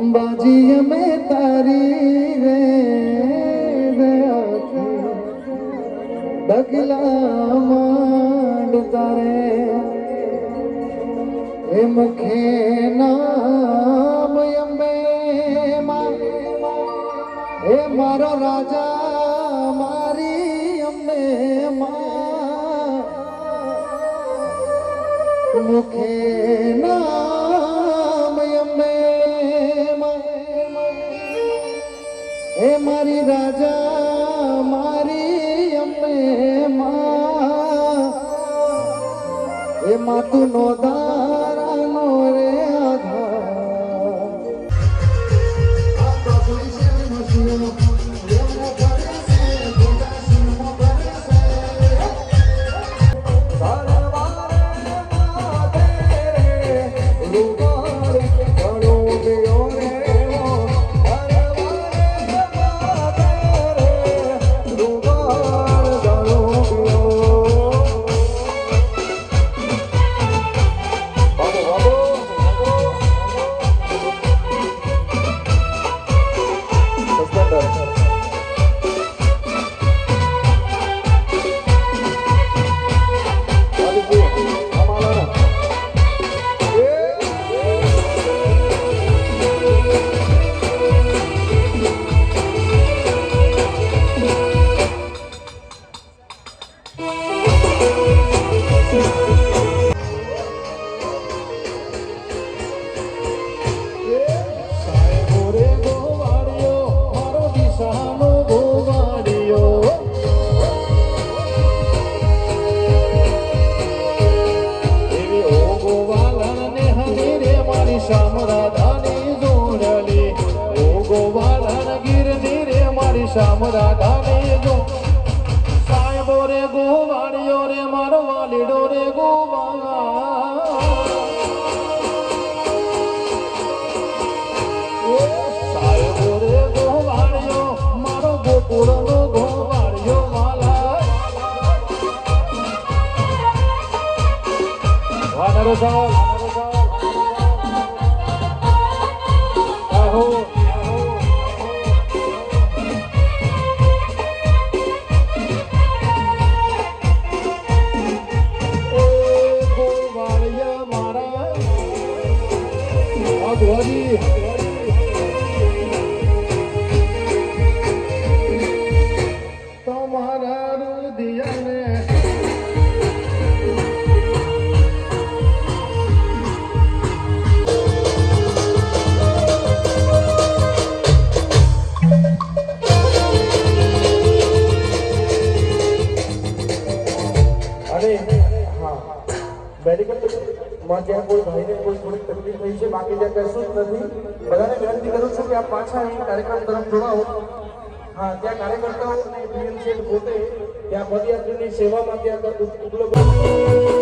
અંબાજી અમે તારી રે ડગલા માંડ તારે. એ મુખે નામ અંબે એ મારો રાજા, મારી અંબે મુખે નામ રાજા મારી અમે માં એ માતું નો દારાનો શ્યામ રાધાની જો સાહેબો રે ગોવાળિયો રે મારો વાલીડો રે ગોવાળા. સાહેબો રે ગોવાળિયો, મારો ગોકુળનો. વાહ, નરો સાહેબ, નરો મેડિકલ માં ત્યાં કોઈ ભાઈને કોઈ થોડીક તકલીફ થઈ છે બાકી ત્યાં કશું જ નથી બધાને વિનંતી કરું છું કે આપ પાછા અહીં કાર્યક્રમ તરફ જોડાઓ હા ત્યાં કાર્યકર્તાઓ અને PMC પોતે ત્યાં પદયાત્રીની સેવામાં ત્યાં ઉપલબ્ધ